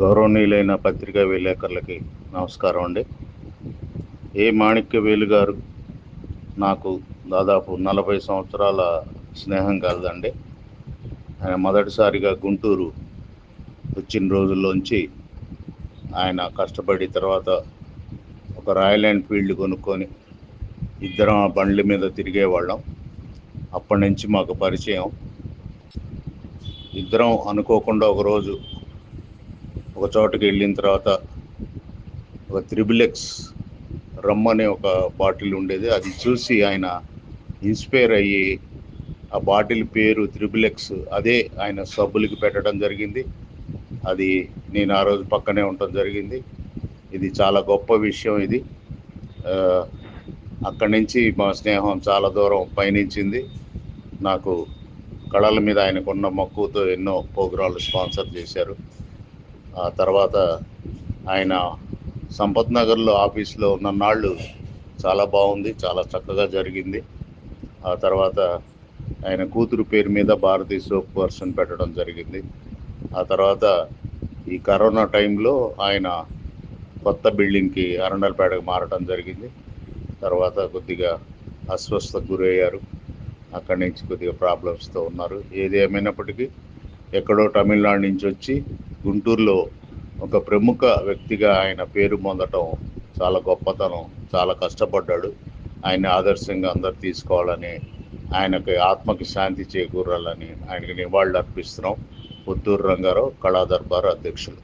గౌరవనీయులైన పత్రికా విలేకరులకి నమస్కారం అండి. ఏ మాణిక్యవేలు గారు నాకు దాదాపు నలభై సంవత్సరాల స్నేహం కలదండి. ఆయన మొదటిసారిగా గుంటూరు వచ్చిన రోజుల్లోంచి ఆయన కష్టపడి తర్వాత ఒక రాయల్ ఎన్ఫీల్డ్ కొనుక్కొని ఇద్దరం ఆ బండ్ల మీద తిరిగేవాళ్ళం. అప్పటి నుంచి మాకు పరిచయం. ఇద్దరం అనుకోకుండా ఒకరోజు ఒక చోటకి వెళ్ళిన తర్వాత ఒక త్రిబులెక్స్ రమ్ అనే ఒక బాటిల్ ఉండేది. అది చూసి ఆయన ఇన్స్పైర్ అయ్యి ఆ బాటిల్ పేరు త్రిబులెక్స్ అదే ఆయన సబ్బులకి పెట్టడం జరిగింది. అది నేను ఆ రోజు పక్కనే ఉండటం జరిగింది. ఇది చాలా గొప్ప విషయం ఇది. అక్కడి నుంచి మా స్నేహం చాలా దూరం పయనించింది. నాకు కళల మీద ఆయనకున్న మక్కువతో ఎన్నో ప్రోగ్రాంలు స్పాన్సర్ చేశారు. ఆ తర్వాత ఆయన సంపత్ నగర్లో ఆఫీస్లో ఉన్న నాళ్ళు చాలా బాగుంది చాలా చక్కగా జరిగింది. ఆ తర్వాత ఆయన కూతురు పేరు మీద భారతీయ సోప్ వర్షన్ పెట్టడం జరిగింది. ఆ తర్వాత ఈ కరోనా టైంలో ఆయన కొత్త బిల్డింగ్కి అరండల్పేటకు మారడం జరిగింది. తర్వాత కొద్దిగా అస్వస్థకు గురయ్యారు. అక్కడి నుంచి కొద్దిగా ప్రాబ్లమ్స్తో ఉన్నారు. ఏది ఏమైనప్పటికీ ఎక్కడో తమిళనాడు నుంచి వచ్చి గుంటూరులో ఒక ప్రముఖ వ్యక్తిగా ఆయన పేరు పొందటం చాలా గొప్పతనం చాలా కష్టపడ్డాడు. ఆయన ఆదర్శంగా అందరు తీసుకోవాలని ఆయనకి ఆత్మకి శాంతి చేకూరాలని ఆయనకి నివాళులు అర్పిస్తున్నాం పుత్తూరు రంగారావు కళా దర్బార్ అధ్యక్షులు.